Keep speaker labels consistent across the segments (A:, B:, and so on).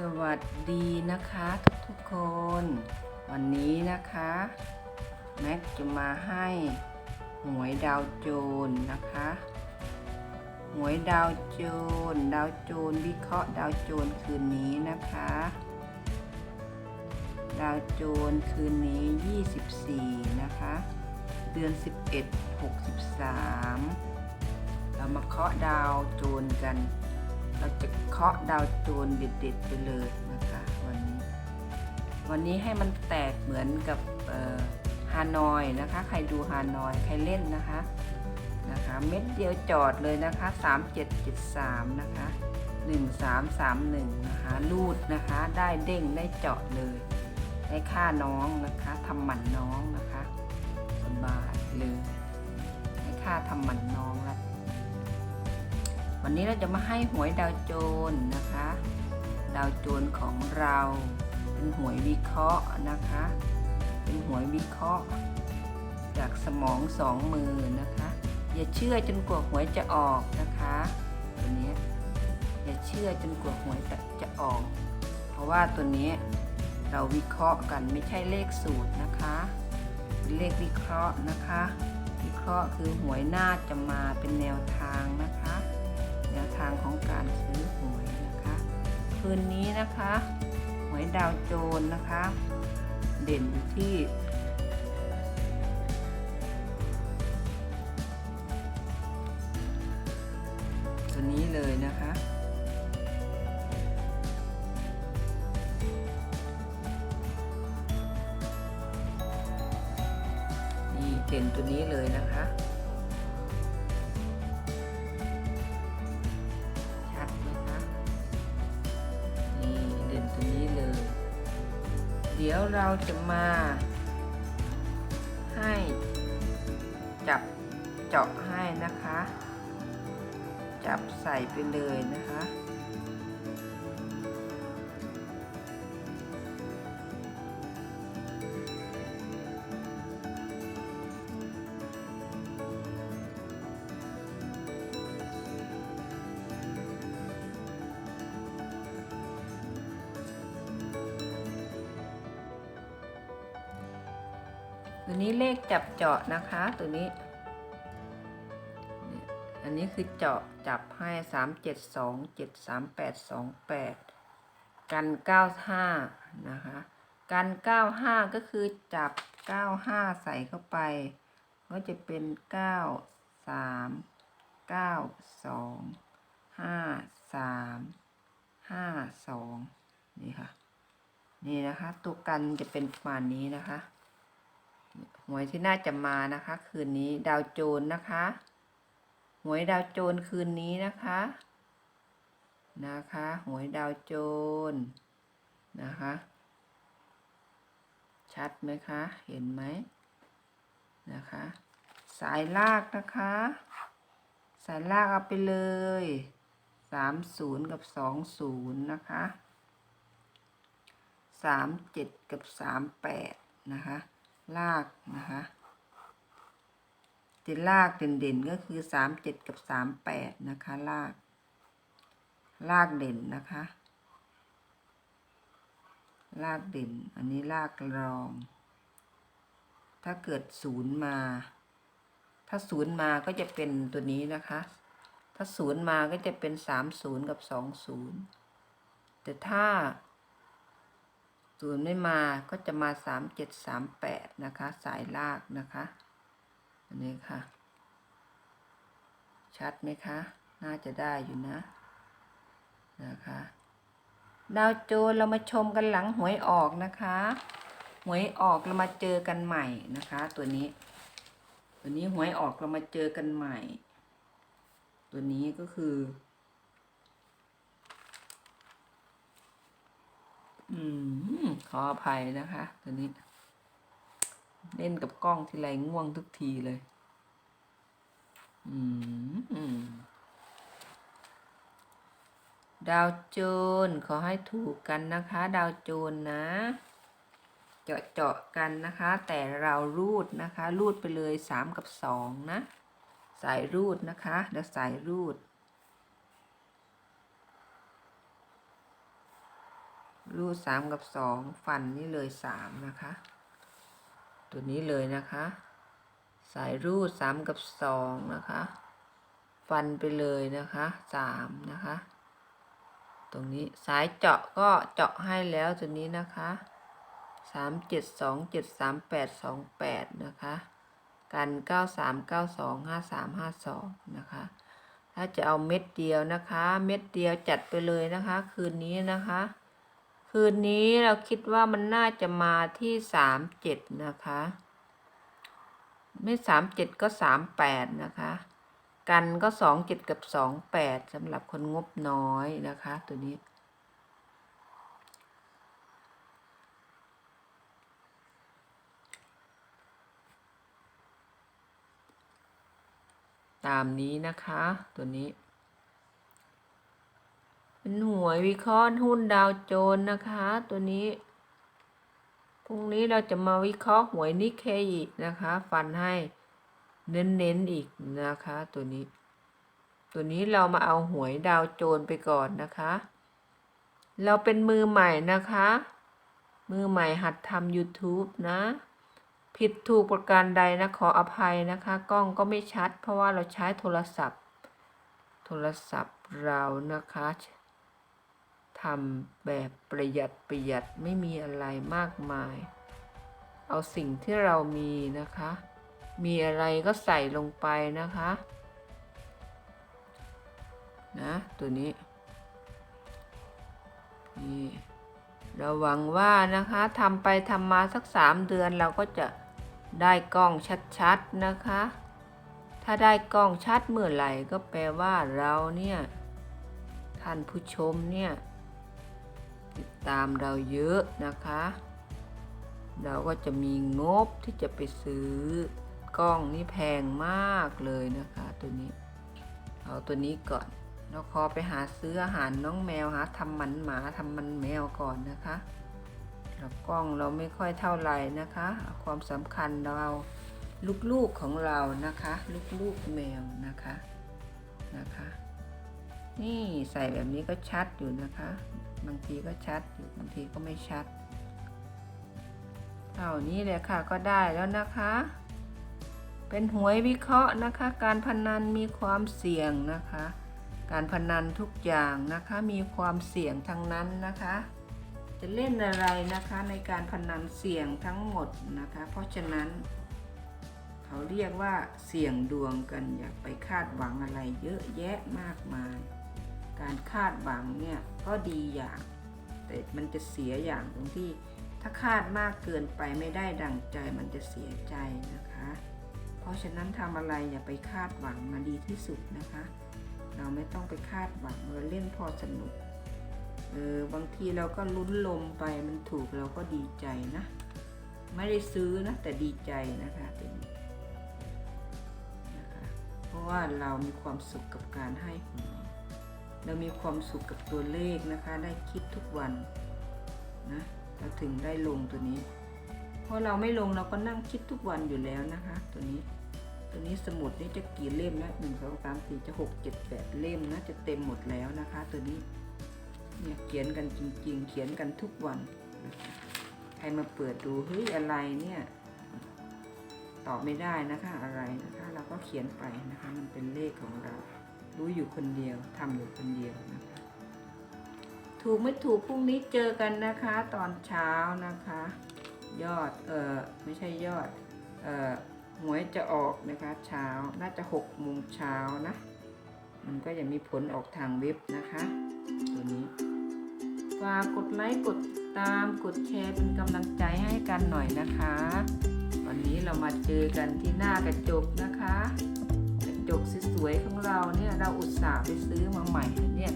A: สวัสดีนะคะทุกๆคน วันนี้นะคะ แม็กจะมาให้หวยดาวโจนนะคะหวยดาวโจนดาวโจนวิเคราะห์ดาวโจนคืนนี้นะคะ ดาวโจนคืนนี้ 24 นะคะ เดือน 11 63 เรามาเคาะดาวโจนกัน เราจะเคาะดาวโจนเด็ดๆไปเลยนะคะวันนี้ วันนี้ให้มันแตกเหมือนกับฮานอยนะคะ ใครดูฮานอย ใครเล่นนะคะนะคะ เม็ดเดียวจอดเลยนะคะ 3773 นะคะ 1331 นะคะรูดนะคะ ได้เด้งได้เจาะเลย ได้ค่าน้องนะคะทำหมันน้องนะคะ สบายเลย ได้ค่าทำหมันน้อง วันนี้เราจะมาให้หวยดาวโจนนะคะ ดาวโจนของเราเป็นหวยวิเคราะห์นะคะ เป็นหวยวิเคราะห์ จากสมองสองมือนะคะ อย่าเชื่อจนกว่าหวยจะออกนะคะตัวนี้อย่าเชื่อจนกว่าหวยจะออก เพราะว่าตัวนี้เราวิเคราะห์กันไม่ใช่เลขสูตรนะคะเป็นเลขวิเคราะห์นะคะ วิเคราะห์คือหวยน่าจะมาเป็นแนวทางนะคะางของการซื้อหวยนะคะ คืนนี้นะคะหวยดาวโจนนะคะ เด่นอยู่ที่ตัวนี้เลยนะคะ ดี๋ยวเราจะมา ให้จับเจาะให้นะคะ จับใส่ไปเลยนะคะ ตัวนี้เลขจับเจาะนะคะตัวนี้ อันนี้คือเจาะจับให้สามเจ็ดสองเจ็ดสามแปดสองแปดกันเก้าห้านะคะกันเก้าห้าก็คือจับเก้าห้าใส่เข้าไป ก็จะเป็นเก้าสามเก้าสองห้าสามห้าสองนี่ค่ะ นี่นะคะ ตัวกันจะเป็นประมาณนี้นะคะ หวยที่น่าจะมานะคะ คืนนี้ดาวโจนนะคะหวยดาวโจนคืนนี้นะคะ นะคะหวยดาวโจนนะคะ ชัดไหมคะ เห็นไหมนะคะ สายลากนะคะ สายลากเอาไปเลยสามศูนย์กับสองศูนย์นะคะสามเจ็ดกับสามแปดนะคะ ลากนะคะจะลากเด่นๆก็คือสามเจ็ดกับสามแปดนะคะลาก ลากเด่นนะคะ ลากเด่น อันนี้ลากรอง ถ้าเกิดศูนย์มา ถ้าศูนย์มาก็จะเป็นตัวนี้นะคะ ถ้าศูนย์มาก็จะเป็นสามศูนย์กับสองศูนย์แต่ถ้า ศูนย์ไม่มาก็จะมาสามเจ็ดสามแปดนะคะ สายลากนะคะ อันนี้ค่ะ ชัดไหมคะ น่าจะได้อยู่นะ นะคะ ดาวโจนเรามาชมกันหลังหวยออกนะคะ หวยออกเรามาเจอกันใหม่นะคะ ตัวนี้ ตัวนี้หวยออกเรามาเจอกันใหม่ ตัวนี้ก็คือ อืมขออภัยนะคะตัวนี้ เล่นกับกล้องทีไรง่วงทุกทีเลย อืมดาวโจนขอให้ถูกกันนะคะ ดาวโจนนะ เจาะเจาะกันนะคะ แต่เรารูดนะคะ รูดไปเลยสามกับสองนะ สายรูดนะคะเดี๋ยวสายรูด รูดสามกับสองฟันนี่เลยสามนะคะ ตัวนี้เลยนะคะ สายรูดสามกับสองนะคะ ฟันไปเลยนะคะสามนะคะ ตรงนี้สายเจาะก็เจาะให้แล้วตัวนี้นะคะสามเจ็ดสองเจ็ดสามแปดสองแปดนะคะ กันเก้าสามเก้าสองห้าสามห้าสองนะคะ ถ้าจะเอาเม็ดเดียวนะคะ เม็ดเดียวจัดไปเลยนะคะ คืนนี้นะคะ คืนนี้เราคิดว่ามันน่าจะมาที่สามเจ็ดนะคะ ไม่สามเจ็ดก็สามแปดนะคะ กันก็สองเจ็ดกับสองแปดสำหรับคนงบน้อยนะคะ ตัวนี้ตามนี้นะคะ ตัวนี้ เป็นหวยวิเคราะห์หุ้นดาวโจน์นะคะ ตัวนี้พรุ่งนี้เราจะมาวิเคราะห์หวยนิเคอีกนะคะ ฟันให้เน้นๆอีกนะคะ ตัวนี้ ตัวนี้เรามาเอาหวยดาวโจน์ไปก่อนนะคะ เราเป็นมือใหม่นะคะ มือใหม่หัดทำ YouTube นะ ผิดถูกประการใดนะขออภัยนะคะ กล้องก็ไม่ชัด เพราะว่าเราใช้โทรศัพท์ โทรศัพท์เรานะคะ ทำแบบประหยัดประหยัดไม่มีอะไรมากมาย เอาสิ่งที่เรามีนะคะ มีอะไรก็ใส่ลงไปนะคะนะตัวนี้นี่เราหวังว่านะคะทำไปทำมาสักสามเดือนเราก็จะได้กล้องชัดๆนะคะ ถ้าได้กล้องชัดเมื่อไหร่ก็แปลว่าเราเนี่ยท่านผู้ชมเนี่ย ติดตามเราเยอะนะคะ เราก็จะมีงบที่จะไปซื้อกล้องนี่แพงมากเลยนะคะตัวนี้ เอาตัวนี้ก่อนเราขอไปหาซื้ออาหารน้องแมวหาทำมันหมาทำมันแมวก่อนนะคะแล้วกล้องเราไม่ค่อยเท่าไหร่นะคะ ความสำคัญเราเอาลูกๆของเรานะคะ ลูกๆแมวนะคะนะคะ นี่ใส่แบบนี้ก็ชัดอยู่นะคะ บางทีก็ชัดอยู่บางทีก็ไม่ชัดเท่านี้เลยค่ะก็ได้แล้วนะคะ เป็นหวยวิเคราะห์นะคะ การพนันมีความเสี่ยงนะคะ การพนันทุกอย่างนะคะมีความเสี่ยงทั้งนั้นนะคะ จะเล่นอะไรนะคะในการพนันเสี่ยงทั้งหมดนะคะ เพราะฉะนั้น เขาเรียกว่าเสี่ยงดวงกันอย่าไปคาดหวังอะไรเยอะแยะมากมาย การคาดหวังเนี่ยก็ดีอย่าง แต่มันจะเสียอย่างตรงที่ถ้าคาดมากเกินไปไม่ได้ดังใจมันจะเสียใจนะคะ เพราะฉะนั้นทำอะไรอย่าไปคาดหวังมาดีที่สุดนะคะ เราไม่ต้องไปคาดหวังเราเล่นพอสนุกเออบางทีเราก็ลุ้นลมไปมันถูกเราก็ดีใจนะ ไม่ได้ซื้อนะแต่ดีใจนะคะตัวนี้นะคะ เพราะว่าเรามีความสุขกับการให้หวย เรามีความสุขกับตัวเลขนะคะ ได้คิดทุกวันนะเราถึงได้ลงตัวนี้ เพราะเราไม่ลงเราก็นั่งคิดทุกวันอยู่แล้วนะคะ ตัวนี้ ตัวนี้สมุดนี่จะกี่เล่มนะหนึ่งสองสามสี่จะหกเจ็ดแปดเล่มนะจะเต็มหมดแล้วนะคะ ตัวนี้เนี่ยเขียนกันจริง ๆ เขียนกันทุกวัน ใครมาเปิดดูเฮ้ยอะไรเนี่ยตอบไม่ได้นะคะอะไรนะคะ เราก็เขียนไปนะคะ มันเป็นเลขของเรา รู้อยู่คนเดียวทำอยู่คนเดียวนะคะ ถูกไม่ถูกพรุ่งนี้เจอกันนะคะ ตอนเช้านะคะ ยอดเออไม่ใช่ยอดเออหวยจะออกนะคะเช้าน่าจะหกโมงเช้านะ มันก็ยังมีผลออกทางเว็บนะคะตัวนี้ฝากกดไลค์กดตามกดแชร์เป็นกำลังใจให้กันหน่อยนะคะ วันนี้เรามาเจอกันที่หน้ากระจกนะคะกระ จกสวยๆของเราเนี่ยเราอุตส่าห์ไปซื้อมาใหม่เนี่ย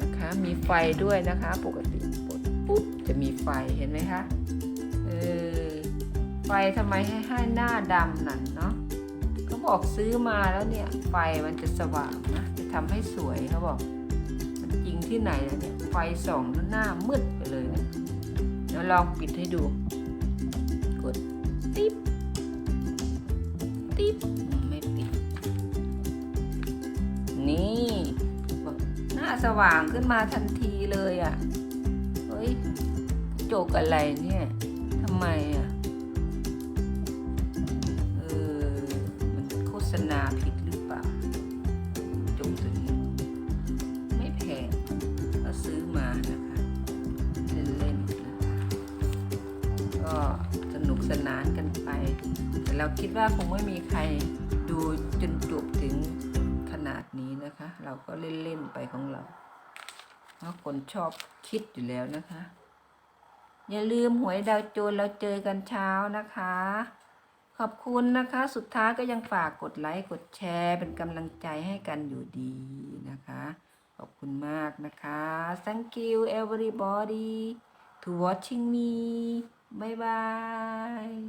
A: นะคะมีไฟด้วยนะคะปกติกดปุ๊บจะมีไฟเห็นไหมคะเออไฟทำไมให้ให้หน้าดำนั่นเนาะเขาบอกซื้อมาแล้วเนี่ยไฟมันจะสว่างนะจะทำให้สวยเขาบอกมันจริงที่ไหนแล้วเนี่ยไฟส่องหน้ามืดไปเลยนะเดี๋ยวลองปิดให้ดู สว่างขึ้นมาทันทีเลยอะ่ะ เฮ้ยโจกอะไรเนี่ยทำไมอะ เออ มันโฆษณาผิดหรือเปล่าจกตัวนี้ ไม่แพงก็ซื้อมานะคะเล่นๆนะคะก็สนุกสนานกันไป แต่เราคิดว่าคงไม่มีใครดูจนจบถึง เราก็เล่น ๆ ไปของเรา เพราะคนชอบคิดอยู่แล้วนะคะ อย่าลืมหวยดาวโจรเราเจอกันเช้านะคะ ขอบคุณนะคะ สุดท้ายก็ยังฝากกดไลค์ กดแชร์ เป็นกำลังใจให้กันอยู่ดีนะคะ ขอบคุณมากนะคะ thank you everybody to watching me bye bye